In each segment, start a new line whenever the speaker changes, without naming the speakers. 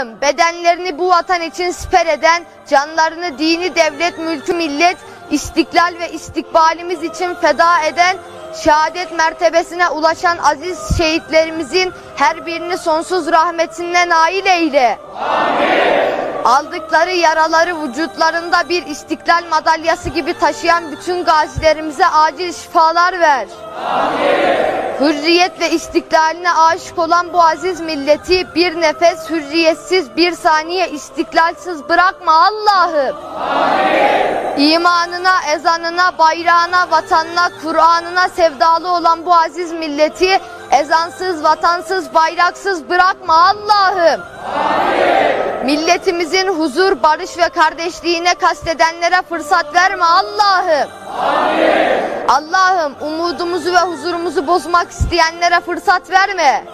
Allah'ım bedenlerini bu vatan için siper eden, canlarını dini devlet, mülkü millet, istiklal ve istikbalimiz için feda eden, şehadet mertebesine ulaşan aziz şehitlerimizin her birini sonsuz rahmetinden nail eyle. Aldıkları yaraları vücutlarında bir istiklal madalyası gibi taşıyan bütün gazilerimize acil şifalar ver. Hürriyet ve istiklaline aşık olan bu aziz milleti bir nefes hürriyetsiz bir saniye istiklalsiz bırakma Allah'ım. İmanına, ezanına, bayrağına, vatanına, Kur'an'ına sevdalı olan bu aziz milleti ezansız, vatansız, bayraksız bırakma Allah'ım. Milletimizin huzur, barış ve kardeşliğine kastedenlere fırsat verme Allah'ım. Allah'ım umudumuzu ve huzurumuzu bozmak isteyenlere fırsat verme.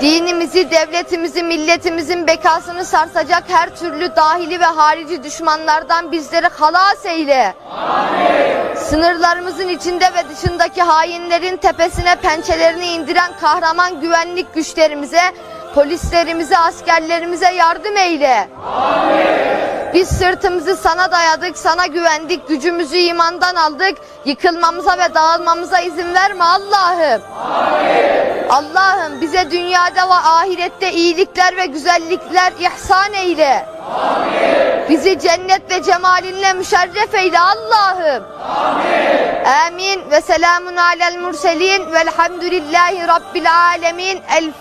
Dinimizi, devletimizi, milletimizin bekasını sarsacak her türlü dahili ve harici düşmanlardan bizleri halas eyle. Sınırlarımızın içinde ve dışındaki hainlerin tepesine pençelerini indiren kahraman güvenlik güçlerimize, polislerimize, askerlerimize yardım eyle. Biz sırtımızı sana dayadık, sana güvendik, gücümüzü imandan aldık. Yıkılmamıza ve dağılmamıza izin verme Allah'ım. Allah'ım bize dünyada ve ahirette iyilikler ve güzellikler ihsan eyle. Bizi cennet ve cemalinle müşerref eyle Allah'ım. Amin ve selamun alel murselin velhamdülillahi rabbil alemin. El